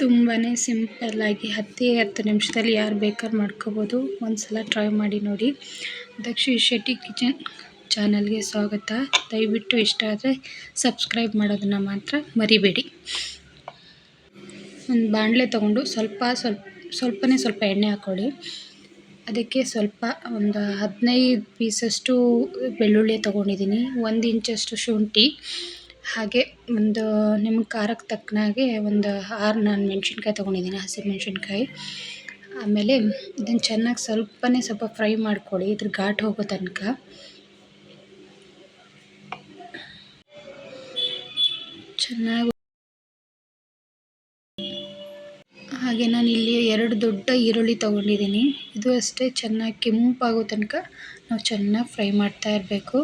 ತುಂಬಾ ಸಿಂಪಲ್ಲಾಗಿ ಹತ್ತೇ ಹತ್ತು ನಿಮಿಷದಲ್ಲಿ ಯಾರು ಬೇಕಾದ್ರೂ ಮಾಡ್ಕೋಬೋದು. ಒಂದು ಸಲ ಟ್ರೈ ಮಾಡಿ ನೋಡಿ. ದಕ್ಷಿ ಶೆಟ್ಟಿ ಕಿಚನ್ ಚಾನಲ್ಗೆ ಸ್ವಾಗತ. ದಯವಿಟ್ಟು ಇಷ್ಟ ಆದರೆ ಸಬ್ಸ್ಕ್ರೈಬ್ ಮಾಡೋದನ್ನು ಮಾತ್ರ ಮರಿಬೇಡಿ. ಒಂದು ಬಾಣಲೆ ತೊಗೊಂಡು ಸ್ವಲ್ಪ ಸ್ವಲ್ಪ, ಸ್ವಲ್ಪನೇ ಸ್ವಲ್ಪ ಎಣ್ಣೆ ಹಾಕ್ಕೊಳ್ಳಿ ಅದಕ್ಕೆ ಸ್ವಲ್ಪ ಒಂದು ಹದಿನೈದು ಪೀಸಷ್ಟು ಬೆಳ್ಳುಳ್ಳಿ ತೊಗೊಂಡಿದ್ದೀನಿ. ಒಂದು ಇಂಚಷ್ಟು ಶುಂಠಿ, ಹಾಗೆ ಒಂದು ನಿಮ್ಮ ಖಾರಕ್ಕೆ ತಕ್ಕನಾಗೆ ಒಂದು ಆರು ನಾನು ಮೆಣಸಿನ್ಕಾಯಿ ತೊಗೊಂಡಿದ್ದೀನಿ ಹಸಿಮೆಣ್ಸಿನ್ಕಾಯಿ ಆಮೇಲೆ ಇದನ್ನು ಚೆನ್ನಾಗಿ ಸ್ವಲ್ಪನೇ ಸ್ವಲ್ಪ ಫ್ರೈ ಮಾಡ್ಕೊಳ್ಳಿ, ಇದ್ರ ಘಾಟ್ ಹೋಗೋ ತನಕ. ಚೆನ್ನಾಗಿ ಹಾಗೆ ನಾನು ಇಲ್ಲಿ ಎರಡು ದೊಡ್ಡ ಈರುಳ್ಳಿ ತೊಗೊಂಡಿದ್ದೀನಿ. ಇದು ಅಷ್ಟೇ ಚೆನ್ನಾಗಿ ಕೆಂಪಾಗೋ ತನಕ ನಾವು ಚೆನ್ನಾಗಿ ಫ್ರೈ ಮಾಡ್ತಾ ಇರಬೇಕು.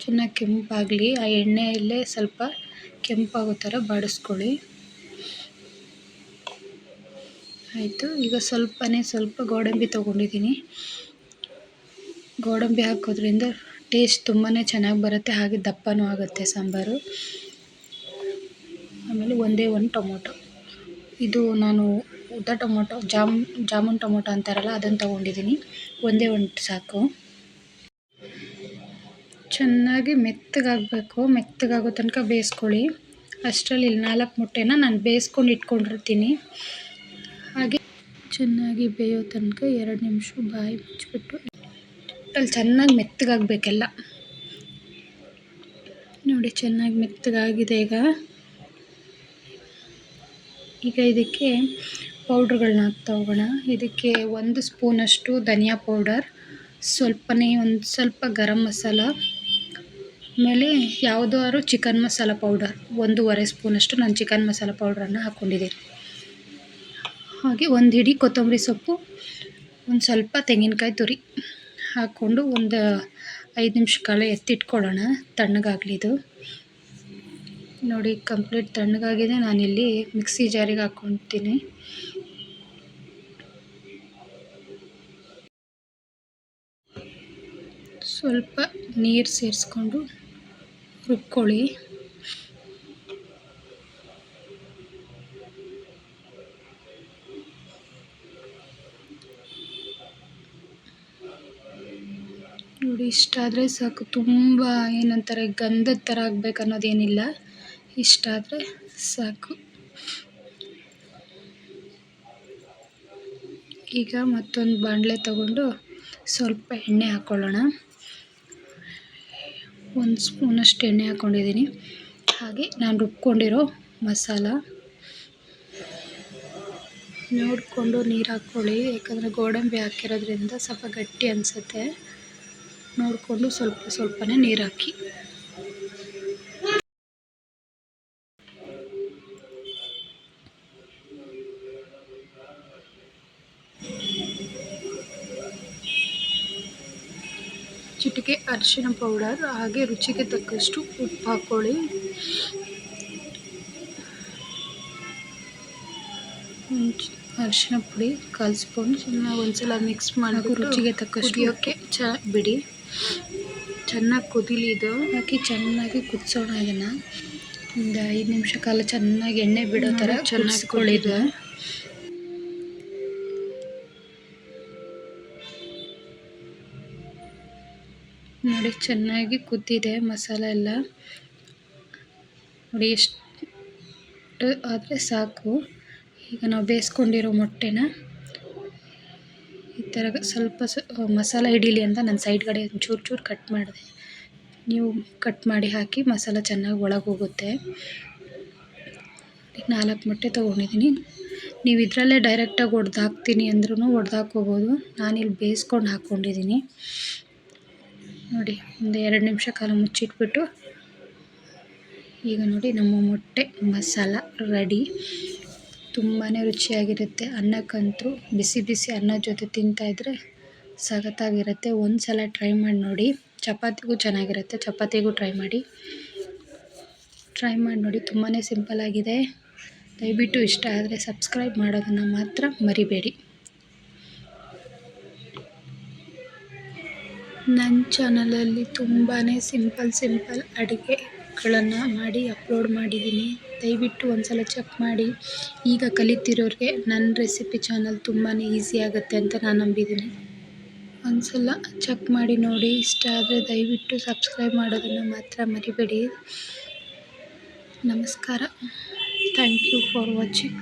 ಚೆನ್ನಾಗಿ ಕೆಂಪಾಗಲಿ, ಆ ಎಣ್ಣೆಯಲ್ಲೇ ಸ್ವಲ್ಪ ಕೆಂಪಾಗೋ ಥರ ಬಾಡಿಸ್ಕೊಳ್ಳಿ. ಆಯಿತು, ಈಗ ಸ್ವಲ್ಪನೇ ಸ್ವಲ್ಪ ಗೋಡಂಬಿ ತೊಗೊಂಡಿದ್ದೀನಿ. ಗೋಡಂಬಿ ಹಾಕೋದ್ರಿಂದ ಟೇಸ್ಟ್ ತುಂಬಾ ಚೆನ್ನಾಗಿ ಬರುತ್ತೆ, ಹಾಗೆ ದಪ್ಪನೂ ಆಗುತ್ತೆ ಸಾಂಬಾರು. ಆಮೇಲೆ ಒಂದೇ ಒಂದು ಟೊಮೊಟೊ. ಇದು ನಾನು ಉದ್ದ ಟೊಮೊಟೊ, ಜಾಮ್, ಜಾಮೂನ್ ಟೊಮೊಟೊ ಅಂತಾರಲ್ಲ, ಅದನ್ನು ತೊಗೊಂಡಿದ್ದೀನಿ. ಒಂದೇ ಒಂದು ಸಾಕು. ಚೆನ್ನಾಗಿ ಮೆತ್ತಗಾಗಬೇಕು. ಮೆತ್ತಗಾಗೋ ತನಕ ಬೇಯಿಸ್ಕೊಳ್ಳಿ. ಅಷ್ಟರಲ್ಲಿ ಇಲ್ಲಿ ನಾಲ್ಕು ಮೊಟ್ಟೆನ ನಾನು ಬೇಯಿಸ್ಕೊಂಡು ಇಟ್ಕೊಂಡಿರ್ತೀನಿ. ಹಾಗೆ ಚೆನ್ನಾಗಿ ಬೇಯೋ ತನಕ ಎರಡು ನಿಮಿಷ ಬಾಯಿ ಮುಚ್ಚಿಬಿಟ್ಟು ಅಲ್ಲಿ ಚೆನ್ನಾಗಿ ಮೆತ್ತಗಾಗಬೇಕೆಲ್ಲ. ನೋಡಿ ಚೆನ್ನಾಗಿ ಮೆತ್ತಗಾಗಿದೆ ಈಗ. ಈಗ ಇದಕ್ಕೆ ಪೌಡ್ರ್ಗಳನ್ನ ಹಾಕ್ತಾ ಹೋಗೋಣ. ಇದಕ್ಕೆ ಒಂದು ಸ್ಪೂನಷ್ಟು ಧನಿಯಾ ಪೌಡರ್. ಸ್ವಲ್ಪನೇ ಒಂದು ಸ್ವಲ್ಪ ಗರಂ ಮಸಾಲ. ಆಮೇಲೆ ಯಾವುದಾದ್ರು ಚಿಕನ್ ಮಸಾಲ ಪೌಡರ್ ಒಂದೂವರೆ ಸ್ಪೂನಷ್ಟು ನಾನು ಚಿಕನ್ ಮಸಾಲ ಪೌಡ್ರನ್ನು ಹಾಕ್ಕೊಂಡಿದ್ದೀನಿ ಹಾಗೆ ಒಂದು ಹಿಡಿ ಕೊತ್ತಂಬರಿ ಸೊಪ್ಪು, ಒಂದು ಸ್ವಲ್ಪ ತೆಂಗಿನಕಾಯಿ ತುರಿ ಹಾಕ್ಕೊಂಡು ಒಂದು ಐದು ನಿಮಿಷ ಕಾಲ ಎತ್ತಿಟ್ಕೊಳ್ಳೋಣ ತಣ್ಣಗಾಗಲಿ ಇದು. ನೋಡಿ ಕಂಪ್ಲೀಟ್ ತಣ್ಣಗಾಗಿದೆ, ನಾನಿಲ್ಲಿ ಮಿಕ್ಸಿ ಜಾರಿಗೆ ಹಾಕ್ಕೊತೀನಿ ಸ್ವಲ್ಪ ನೀರು ಸೇರಿಸ್ಕೊಂಡು ರುಬ್ಕೊಳ್ಳಿ ನೋಡಿ ಇಷ್ಟಾದರೆ ಸಾಕು. ತುಂಬ ಏನಂತಾರೆ, ಗಂಧದ ಥರ ಆಗಬೇಕು ಅನ್ನೋದೇನಿಲ್ಲ. ಇಷ್ಟಾದರೆ ಸಾಕು. ಈಗ ಮತ್ತೊಂದು ಬಾಣಲೆ ತಗೊಂಡು ಸ್ವಲ್ಪ ಎಣ್ಣೆ ಹಾಕ್ಕೊಳ್ಳೋಣ ಒಂದು ಸ್ಪೂನಷ್ಟು ಎಣ್ಣೆ ಹಾಕ್ಕೊಂಡಿದ್ದೀನಿ. ಹಾಗೆ ನಾನು ರುಬ್ಕೊಂಡಿರೋ ಮಸಾಲ. ನೋಡಿಕೊಂಡು ನೀರು ಹಾಕ್ಕೊಳ್ಳಿ, ಯಾಕಂದರೆ ಗೋಡಂಬಿ ಹಾಕಿರೋದ್ರಿಂದ ಸ್ವಲ್ಪ ಗಟ್ಟಿ ಅನಿಸುತ್ತೆ. ನೋಡಿಕೊಂಡು ಸ್ವಲ್ಪ ಸ್ವಲ್ಪನೇ ನೀರು ಹಾಕಿ. ಚಿಟಿಕೆ ಅರಿಶಿನ ಪೌಡರ್ ಹಾಗೆ ರುಚಿಗೆ ತಕ್ಕಷ್ಟು ಉಪ್ಪು ಹಾಕ್ಕೊಳ್ಳಿ ಅರಿಶಿನ ಪುಡಿ ಕಾಲು ಸ್ಪೂನ್ ಚೆನ್ನಾಗಿ ಒಂದ್ಸಲ ಮಿಕ್ಸ್ ಮಾಡಿ ರುಚಿಗೆ ತಕ್ಕಷ್ಟು ಕುದಿಯೋಕ್ಕೆ ಚ ಬಿಡಿ. ಚೆನ್ನಾಗಿ ಕುದಿಲಿ ಇದು. ಹಾಕಿ ಚೆನ್ನಾಗಿ ಕುದಿಸೋಣ ಇದನ್ನು. ಒಂದು ಐದು ನಿಮಿಷ ಕಾಲ ಚೆನ್ನಾಗಿ ಎಣ್ಣೆ ಬಿಡೋ ಥರ ಚೆನ್ನಾಗಿ ಇದು ನೋಡಿ, ಚೆನ್ನಾಗಿ ಕುದ್ದಿದೆ ಮಸಾಲೆ ಎಲ್ಲ. ನೋಡಿ, ಎಷ್ಟು ಆದರೆ ಸಾಕು. ಈಗ ನಾವು ಬೇಯಿಸ್ಕೊಂಡಿರೋ ಮೊಟ್ಟೆನ ಈ ಥರ ಸ್ವಲ್ಪ ಮಸಾಲ ಹಿಡೀಲಿ ಅಂತ ನಾನು ಸೈಡ್ ಕಡೆ ಚೂರು ಚೂರು ಕಟ್ ಮಾಡಿದೆ. ನೀವು ಕಟ್ ಮಾಡಿ ಹಾಕಿ ಮಸಾಲ ಚೆನ್ನಾಗಿ ಒಳಗೆ ಹೋಗುತ್ತೆ. ನಾಲ್ಕು ಮೊಟ್ಟೆ ತೊಗೊಂಡಿದ್ದೀನಿ ನೀವು ಇದರಲ್ಲೇ ಡೈರೆಕ್ಟಾಗಿ ಒಡ್ದು ಹಾಕ್ತೀನಿ ಅಂದ್ರೂ ಒಡ್ದು ನಾನಿಲ್ಲಿ ಬೇಯಿಸ್ಕೊಂಡು ಹಾಕ್ಕೊಂಡಿದ್ದೀನಿ ನೋಡಿ, ಒಂದು ಎರಡು ನಿಮಿಷ ಕಾಲ ಮುಚ್ಚಿಟ್ಬಿಟ್ಟು, ಈಗ ನೋಡಿ ನಮ್ಮ ಮೊಟ್ಟೆ ಮಸಾಲ ರೆಡಿ ತುಂಬಾ ರುಚಿಯಾಗಿರುತ್ತೆ. ಅನ್ನಕ್ಕಂತೂ ಬಿಸಿ ಬಿಸಿ ಅನ್ನದ ಜೊತೆ ತಿಂತಾಯಿದ್ರೆ ಸಖತ್ತಾಗಿರುತ್ತೆ. ಒಂದು ಸಲ ಟ್ರೈ ಮಾಡಿ ನೋಡಿ. ಚಪಾತಿಗೂ ಚೆನ್ನಾಗಿರುತ್ತೆ. ಚಪಾತಿಗೂ ಟ್ರೈ ಮಾಡಿ. ಟ್ರೈ ಮಾಡಿ ನೋಡಿ. ತುಂಬಾ ಸಿಂಪಲ್ಲಾಗಿದೆ ದಯವಿಟ್ಟು ಇಷ್ಟ ಆದರೆ ಸಬ್ಸ್ಕ್ರೈಬ್ ಮಾಡೋದನ್ನು ಮಾತ್ರ ಮರಿಬೇಡಿ. ನನ್ನ ಚಾನಲಲ್ಲಿ ತುಂಬಾ ಸಿಂಪಲ್ ಸಿಂಪಲ್ ಅಡುಗೆಗಳನ್ನು ಮಾಡಿ ಅಪ್ಲೋಡ್ ಮಾಡಿದ್ದೀನಿ. ದಯವಿಟ್ಟು ಒಂದ್ಸಲ ಚೆಕ್ ಮಾಡಿ. ಈಗ ಕಲಿತಿರೋರಿಗೆ ನನ್ನ ರೆಸಿಪಿ ಚಾನಲ್ ತುಂಬಾ ಈಸಿ ಆಗುತ್ತೆ ಅಂತ ನಾನು ನಂಬಿದ್ದೀನಿ. ಒಂದ್ಸಲ ಚೆಕ್ ಮಾಡಿ ನೋಡಿ. ಇಷ್ಟ ಆದರೆ ದಯವಿಟ್ಟು ಸಬ್ಸ್ಕ್ರೈಬ್ ಮಾಡೋದನ್ನು ಮಾತ್ರ ಮರಿಬೇಡಿ. ನಮಸ್ಕಾರ. Thank you for watching.